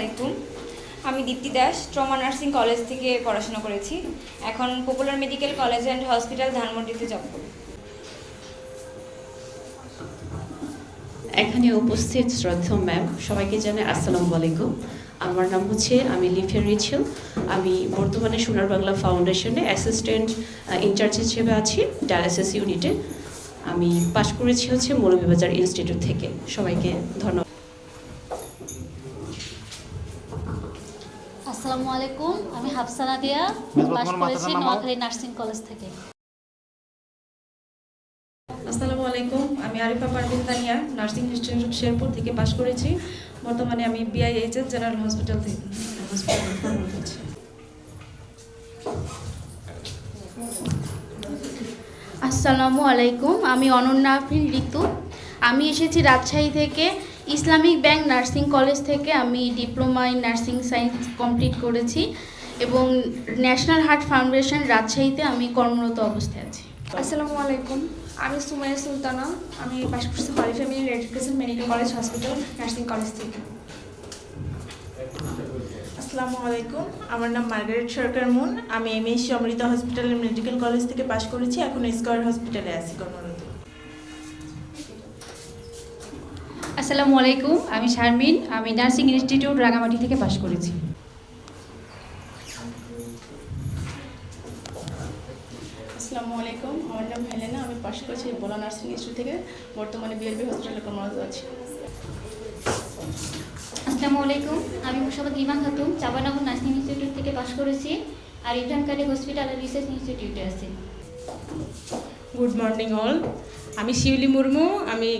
আলাইকুম। আমি Dipti Das, trauma nursing college থেকে পড়াশোনা করেছি। এখন popular medical college and hospital ধানমন্ডিতে জব করি। এখানে উপস্থিত শ্রদ্ধা ম্যাম, সবাইকে জানাই আসসালামু আলাইকুম। আমার নাম হচ্ছে আমি লিফিয়া রিচেল আমি বর্তমানে সোনার বাংলা ফাউন্ডেশনে অ্যাসিস্ট্যান্ট ইনচার্জ হিসেবে আছি ডায়ালিসিস ইউনিটে। আমি পাশ করেছি হচ্ছে মৌলভীবাজার ইনস্টিটিউট থেকে। সবাইকে ধন্যবাদ। আসসালামু আলাইকুম আমি হাফসানা দিয়া মেজবাহ পাশ তোমার মাথাটা করেছি। নোয়াখালী নার্সিং কলেজ থেকে। আসসালামু আলাইকুম আমি আরিফা পারভিন তানিয়া নার্সিং ইনস্টিটিউট শেরপুর থেকে পাশ করেছি। বর্তমানে আমি বিআইএইচএস জেনারেল হসপিটাল থেকে হসপিটালে কর্মরত আছি আসসালামু আলাইকুম আমি অনন্যা আফরিন ঋতু। আমি এসেছি রাজশাহী থেকে ইসলামিক ব্যাংক নার্সিং কলেজ থেকে আমি diploma in nursing science complete করেছি এবং ন্যাশনাল হার্ট ফাউন্ডেশন রাজশাহীতে আমি কর্মরত অবস্থায় আছি। আসসালামু আলাইকুম। আমি সুমাইয়া সুলতানা। আমি পাশ করছি holy family red medical college hospital nursing college থেকে। আসসালামু আলাইকুম। আমার নাম মার্গারেট সরকার মুন। আমি M MSc Amrita hospital medical college থেকে পাশ করেছি। এখন স্কয়ার হসপিটালে আছি কর্মরত। আসসালামু আলাইকুম আমি শারমিন আমি নার্সিং ইনস্টিটিউট রাঙামাটি থেকে পাশ করেছি। আসসালামু আলাইকুম আমার নাম হেলেনা আমি পাশ করেছি বোলা নার্সিং ইনস্টিটিউট থেকে বর্তমানে বিএলবি হসপিটালে কর্মরত আছি। আসসালামু আলাইকুম আমি মুসাবাদ ইমান খাতুন চাপানগর নার্সিং ইনস্টিটিউট থেকে পাশ করেছি আর কালী হসপিটাল আর রিসার্চ ইনস্টিটিউটে আছি। গুড মর্নিং অল আমি শিউলি মুর্মু, আমি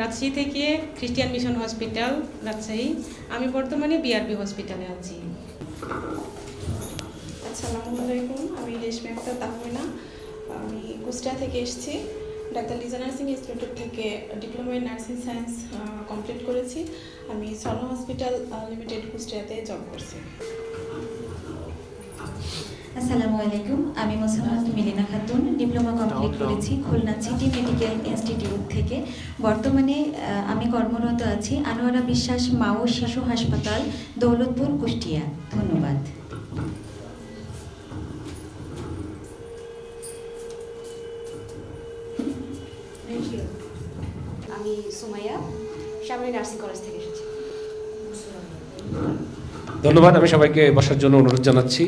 রাজশাহী থেকে খ্রিস্টিয়ান মিশন হসপিটাল রাজশাহী। আমি বর্তমানে বিআরবি হসপিটালে আছি। আসসালামু আলাইকুম, আমি রেশমি আক্তার তাহমিনা। আমি কুষ্টিয়া থেকে এসেছি। ডাক্তার লিজা নার্সিং ইনস্টিটিউট থেকে diploma in nursing science complete করেছি। আমি সরলা হসপিটাল লিমিটেড কুষ্টিয়াতে জব করছি। আসসালামু আলাইকুম। আমি মোসাম্মদ মিলিনা খাতুন ডিপ্লোমা কমপ্লিট করেছি খুলনা সিটি মেডিকেল ইনস্টিটিউট থেকে। বর্তমানে আমি কর্মরত আছি আনোয়ারা বিশ্বাস মা ও শিশু হাসপাতাল দৌলতপুর কুষ্টিয়া। ধন্যবাদ। আমি সুমাইয়া সামনে নার্সিং কলেজ থেকে এসেছি। ধন্যবাদ আমি সবাইকে বসার জন্য অনুরোধ জানাচ্ছি।